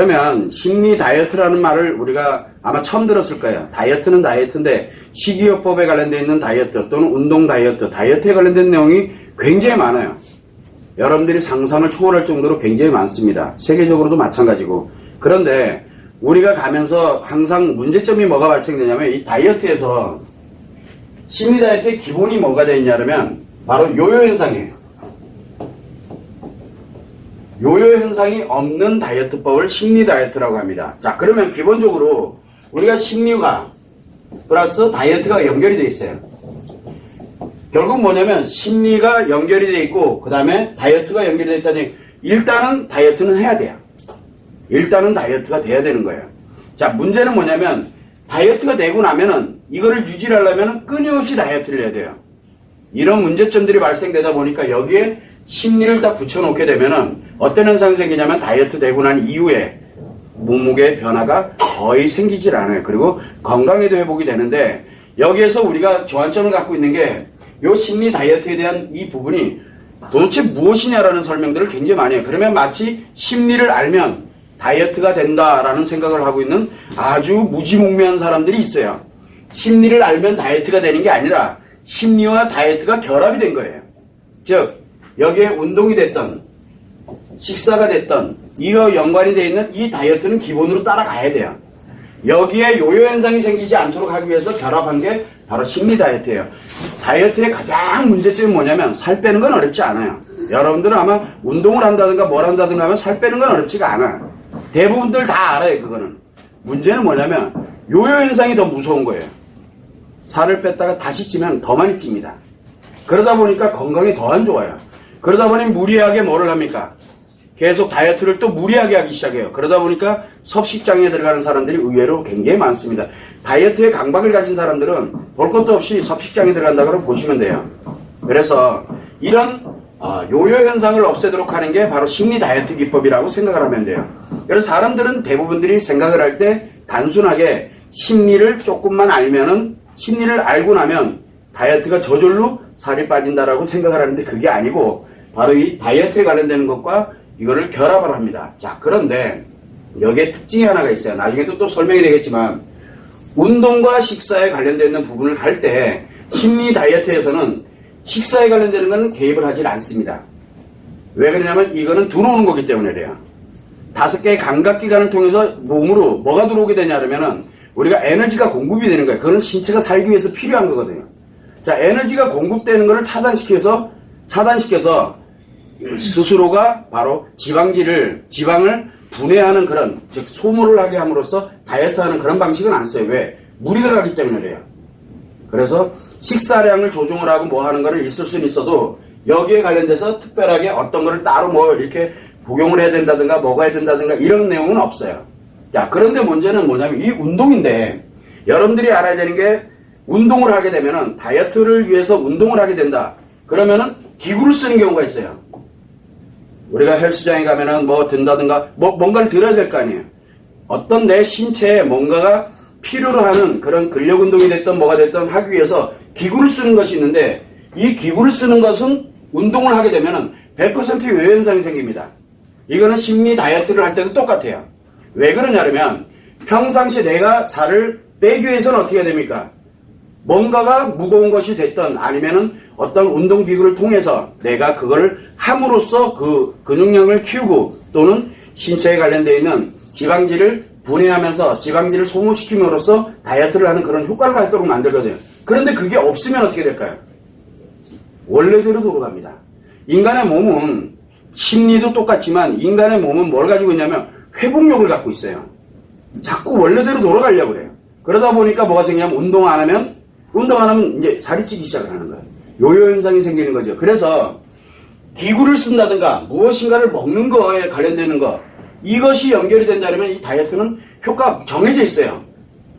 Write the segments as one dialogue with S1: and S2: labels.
S1: 그러면 심리 다이어트라는 말을 우리가 아마 처음 들었을 거예요. 다이어트는 다이어트인데 식이요법에 관련되어 있는 다이어트 또는 운동 다이어트, 다이어트에 관련된 내용이 굉장히 많아요. 여러분들이 상상을 초월할 정도로 굉장히 많습니다. 세계적으로도 마찬가지고. 그런데 우리가 가면서 항상 문제점이 뭐가 발생되냐면 이 다이어트에서 심리 다이어트의 기본이 뭐가 되냐면 바로 요요 현상이에요. 요요 현상이 없는 다이어트법을 심리 다이어트라고 합니다. 자, 그러면 기본적으로 우리가 심리가 플러스 다이어트가 연결이 돼 있어요. 결국 뭐냐면 심리가 연결이 돼 있고 그 다음에 다이어트가 연결이 돼 있다니 일단은 다이어트는 해야 돼요. 일단은 다이어트가 돼야 되는 거예요. 자, 문제는 뭐냐면 다이어트가 되고 나면은 이거를 유지하려면 끊임없이 다이어트를 해야 돼요. 이런 문제점들이 발생되다 보니까 여기에 심리를 다 붙여놓게 되면은 어떤 현상이 생기냐면 다이어트 되고 난 이후에 몸무게 변화가 거의 생기질 않아요. 그리고 건강에도 회복이 되는데 여기에서 우리가 조안점을 갖고 있는 게 요 심리 다이어트에 대한 이 부분이 도대체 무엇이냐라는 설명들을 굉장히 많이 해요. 그러면 마치 심리를 알면 다이어트가 된다라는 생각을 하고 있는 아주 무지몽매한 사람들이 있어요. 심리를 알면 다이어트가 되는 게 아니라 심리와 다이어트가 결합이 된 거예요. 즉 여기에 운동이 됐던 식사가 됐던 이거 연관이 되어 있는 이 다이어트는 기본으로 따라가야 돼요. 여기에 요요 현상이 생기지 않도록 하기 위해서 결합한 게 바로 심리 다이어트예요. 다이어트의 가장 문제점이 뭐냐면 살 빼는 건 어렵지 않아요. 여러분들은 아마 운동을 한다든가 뭘 한다든가 하면 살 빼는 건 어렵지가 않아요. 대부분들 다 알아요, 그거는. 문제는 뭐냐면 요요 현상이 더 무서운 거예요. 살을 뺐다가 다시 찌면 더 많이 찝니다. 그러다 보니까 건강이 더 안 좋아요. 그러다 보니 무리하게 뭐를 합니까? 계속 다이어트를 또 무리하게 하기 시작해요. 그러다 보니까 섭식장에 들어가는 사람들이 의외로 굉장히 많습니다. 다이어트에 강박을 가진 사람들은 볼 것도 없이 섭식장에 들어간다고 보시면 돼요. 그래서 이런 어, 요요 현상을 없애도록 하는 게 바로 심리 다이어트 기법이라고 생각을 하면 돼요. 그래서 사람들은 대부분들이 생각을 할 때 단순하게 심리를 조금만 알면은 심리를 알고 나면 다이어트가 저절로 살이 빠진다라고 생각을 하는데 그게 아니고 바로 이 다이어트에 관련되는 것과 이거를 결합을 합니다. 자, 그런데 여기에 특징이 하나가 있어요. 나중에도 또 설명이 되겠지만 운동과 식사에 관련되는 부분을 갈 때 심리 다이어트에서는 식사에 관련되는 것은 개입을 하질 않습니다. 왜 그러냐면 이거는 들어오는 거기 때문에 그래요. 다섯 개의 감각기관을 통해서 몸으로 뭐가 들어오게 되냐 그러면은 우리가 에너지가 공급이 되는 거예요. 그거는 신체가 살기 위해서 필요한 거거든요. 자, 에너지가 공급되는 것을 차단시켜서 차단시켜서 스스로가 바로 지방질을 지방을 분해하는 그런 즉 소모를 하게 함으로써 다이어트하는 그런 방식은 안 써요. 왜? 물이 들어가기 때문에 그래요. 그래서 식사량을 조정을 하고 뭐 하는 거는 있을 수는 있어도 여기에 관련돼서 특별하게 어떤 거를 따로 뭐 이렇게 복용을 해야 된다든가 먹어야 된다든가 이런 내용은 없어요. 자, 그런데 문제는 뭐냐면 이 운동인데 여러분들이 알아야 되는 게 운동을 하게 되면은 다이어트를 위해서 운동을 하게 된다. 그러면은 기구를 쓰는 경우가 있어요. 우리가 헬스장에 가면은 뭐 든다든가 뭐 뭔가를 들어야 될 거 아니에요. 어떤 내 신체에 뭔가가 필요로 하는 그런 근력 운동이 됐던 뭐가 됐던 하기 위해서 기구를 쓰는 것이 있는데 이 기구를 쓰는 것은 운동을 하게 되면은 100% 요현상이 생깁니다. 이거는 심리 다이어트를 할 때도 똑같아요. 왜 그러냐면 평상시에 내가 살을 빼기 위해서는 어떻게 해야 됩니까? 뭔가가 무거운 것이 됐던 아니면은 어떤 운동 기구를 통해서 내가 그걸 함으로써 그 근육량을 키우고 또는 신체에 관련되어 있는 지방질을 분해하면서 지방질을 소모시킴으로써 다이어트를 하는 그런 효과를 갖도록 만들거든요. 그런데 그게 없으면 어떻게 될까요? 원래대로 돌아갑니다. 인간의 몸은 심리도 똑같지만 인간의 몸은 뭘 가지고 있냐면 회복력을 갖고 있어요. 자꾸 원래대로 돌아가려고 그래요. 그러다 보니까 뭐가 생기냐면 운동 안 하면 운동 안 하면 이제 살이 찌기 시작을 하는 거예요. 요요 현상이 생기는 거죠. 그래서 기구를 쓴다든가 무엇인가를 먹는 거에 관련되는 거 이것이 연결이 된다면 이 다이어트는 효과 정해져 있어요.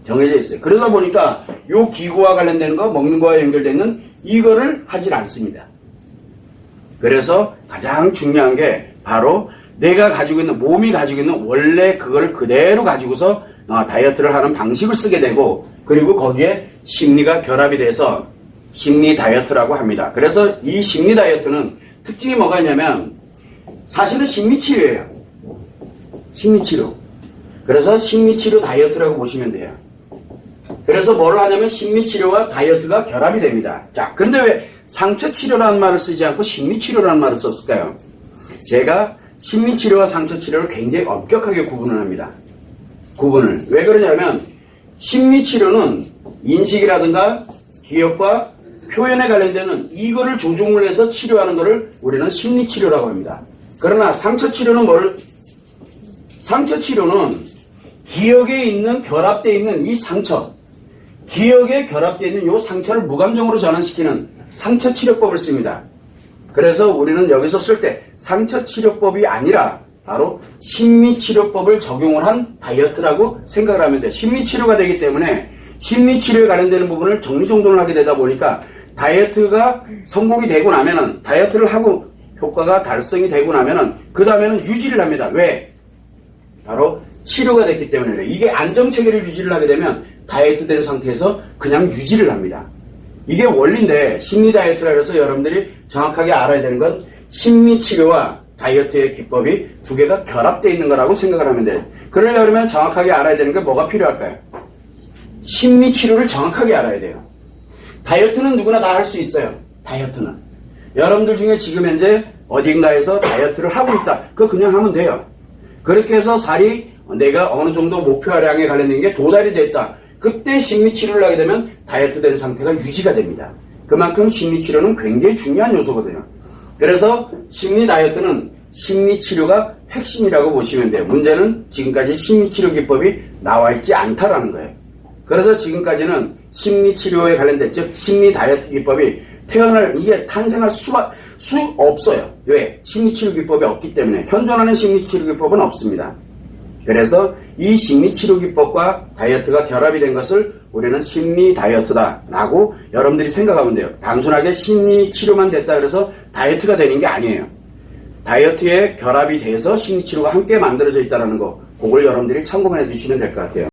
S1: 정해져 있어요. 그러다 보니까 요 기구와 관련되는 거 먹는 거와 연결되는 이거를 하질 않습니다. 그래서 가장 중요한 게 바로 내가 가지고 있는 몸이 가지고 있는 원래 그걸 그대로 가지고서 어, 다이어트를 하는 방식을 쓰게 되고 그리고 거기에 심리가 결합이 돼서 심리 다이어트라고 합니다. 그래서 이 심리 다이어트는 특징이 뭐가 있냐면 사실은 심리 치료예요. 심리 치료. 그래서 심리 치료 다이어트라고 보시면 돼요. 그래서 뭘 하냐면 심리 치료와 다이어트가 결합이 됩니다. 자, 근데 왜 상처 치료라는 말을 쓰지 않고 심리 치료라는 말을 썼을까요? 제가 심리 치료와 상처 치료를 굉장히 엄격하게 구분을 합니다. 구분을. 왜 그러냐면 심리 치료는 인식이라든가 기억과 표현에 관련되는 이거를 조종을 해서 치료하는 것을 우리는 심리치료라고 합니다. 그러나 상처치료는 뭘? 상처치료는 기억에 있는 결합되어 있는 이 상처, 기억에 결합되어 있는 이 상처를 무감정으로 전환시키는 상처치료법을 씁니다. 그래서 우리는 여기서 쓸 때 상처치료법이 아니라 바로 심리치료법을 적용을 한 다이어트라고 생각을 하면 돼요. 심리치료가 되기 때문에 심리치료에 관련되는 부분을 정리정돈을 하게 되다 보니까 다이어트가 성공이 되고 나면은 다이어트를 하고 효과가 달성이 되고 나면은 그 다음에는 유지를 합니다. 왜? 바로 치료가 됐기 때문에. 이게 안정체계를 유지를 하게 되면 다이어트 된 상태에서 그냥 유지를 합니다. 이게 원리인데 심리 다이어트라 해서 여러분들이 정확하게 알아야 되는 건 심리 치료와 다이어트의 기법이 두 개가 결합되어 있는 거라고 생각을 하면 돼요. 그러려면 정확하게 알아야 되는 게 뭐가 필요할까요? 심리 치료를 정확하게 알아야 돼요. 다이어트는 누구나 다 할 수 있어요. 다이어트는. 여러분들 중에 지금 현재 어딘가에서 다이어트를 하고 있다. 그거 그냥 하면 돼요. 그렇게 해서 살이 내가 어느 정도 목표량에 관련된 게 도달이 됐다. 그때 심리 치료를 하게 되면 다이어트 된 상태가 유지가 됩니다. 그만큼 심리 치료는 굉장히 중요한 요소거든요. 그래서 심리 다이어트는 심리 치료가 핵심이라고 보시면 돼요. 문제는 지금까지 심리 치료 기법이 나와 있지 않다라는 거예요. 그래서 지금까지는 심리치료에 관련된 즉 심리 다이어트 기법이 태어날 이게 탄생할 수가 수 없어요. 왜? 심리치료 기법이 없기 때문에 현존하는 심리치료 기법은 없습니다. 그래서 이 심리치료 기법과 다이어트가 결합이 된 것을 우리는 심리 다이어트다라고 여러분들이 생각하면 돼요. 단순하게 심리치료만 됐다 그래서 다이어트가 되는 게 아니에요. 다이어트에 결합이 돼서 심리치료가 함께 만들어져 있다는 거, 그걸 여러분들이 참고만 해두시면 될 것 같아요.